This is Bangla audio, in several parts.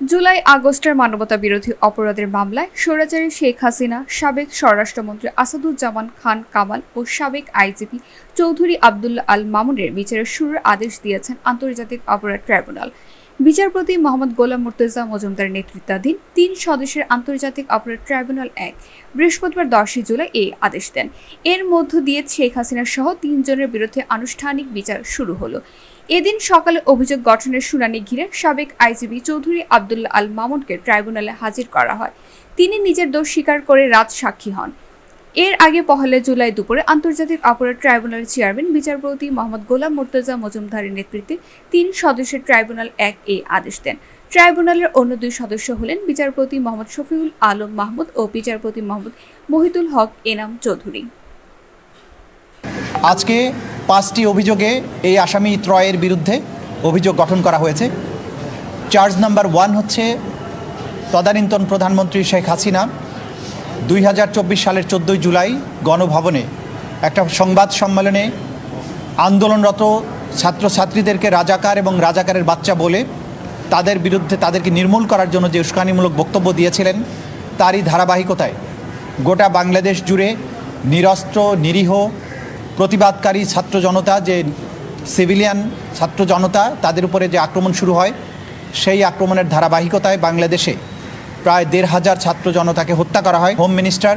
জুলাই আগস্টের মানবতা বিরোধী অপরাধের মামলায় স্বৈরাচারী শেখ হাসিনা, সাবেক স্বরাষ্ট্রমন্ত্রী আসাদুজ্জামান খান কামাল ও সাবেক আইজিপি চৌধুরী আবদুল্লা আল মামুনের বিচারের শুরুর আদেশ দিয়েছেন আন্তর্জাতিক অপরাধ ট্রাইব্যুনাল। বিচারপতি মোহাম্মদ গোলাম মুর্তজা মজুমদার নেতৃত্বাধীন তিন সদস্যের আন্তর্জাতিক অপরাধ ট্রাইব্যুনাল এক বৃহস্পতিবার দশই জুলাই এই আদেশ দেন। এর মধ্য দিয়ে শেখ হাসিনা সহ তিনজনের বিরুদ্ধে আনুষ্ঠানিক বিচার শুরু হলো। এদিন সকালে অভিযোগ গঠনের শুনানি ঘিরে সাবেক আইজিবি চৌধুরী আবদুল্লাহ আল মামুনকে ট্রাইব্যুনালে হাজির করা হয়। তিনি নিজের দোষ স্বীকার করে রাত সাক্ষী হন। এর আগে পহেলা জুলাই দুপুরে আন্তর্জাতিক অপরাধ ট্রাইব্যুনালের চেয়ারম্যান, বিচারপতি মোহাম্মদ গোলাম মুর্তজা মজুমদারের নেতৃত্বে তিন সদস্যের ট্রাইব্যুনাল এক এ আদেশ দেন। ট্রাইব্যুনালের অন্য দুই সদস্য হলেন বিচারপতি মোহাম্মদ শফিউল আলম মাহমুদ ও বিচারপতি মোহাম্মদ মহিতুল হক এনাম চৌধুরী। আজকে পাঁচটি অভিযোগে এই আসামি ত্রয়ের বিরুদ্ধে অভিযোগ গঠন করা হয়েছে। চার্জ নাম্বার ওয়ান হচ্ছে তদানীন্তন প্রধানমন্ত্রী শেখ হাসিনা। দুই হাজার চব্বিশ সালের চোদ্দোই জুলাই গণভবনে একটা সংবাদ সম্মেলনে আন্দোলনরত ছাত্রছাত্রীদেরকে রাজাকার এবং রাজাকারের বাচ্চা বলে তাদের বিরুদ্ধে তাদেরকে নির্মূল করার জন্য যে উস্কানিমূলক বক্তব্য দিয়েছিলেন, তারই ধারাবাহিকতায় গোটা বাংলাদেশ জুড়ে নিরস্ত্র, নিরীহ, প্রতিবাদকারী ছাত্র জনতা, যে সিভিলিয়ান ছাত্র জনতা, তাদের উপরে যে আক্রমণ শুরু হয়, সেই আক্রমণের ধারাবাহিকতায় বাংলাদেশে প্রায় দেড় হাজার ছাত্র জনতাকে হত্যা করা হয়। হোম মিনিস্টার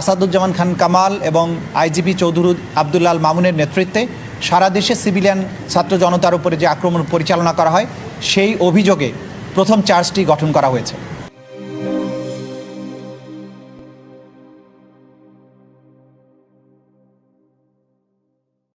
আসাদুজ্জামান খান কামাল এবং আইজিপি চৌধুরী আবদুল্লাল মামুনের নেতৃত্বে সারা দেশে সিভিলিয়ান ছাত্র জনতার উপরে যে আক্রমণ পরিচালনা করা হয়, সেই অভিযোগে প্রথম চার্জটি গঠন করা হয়েছে।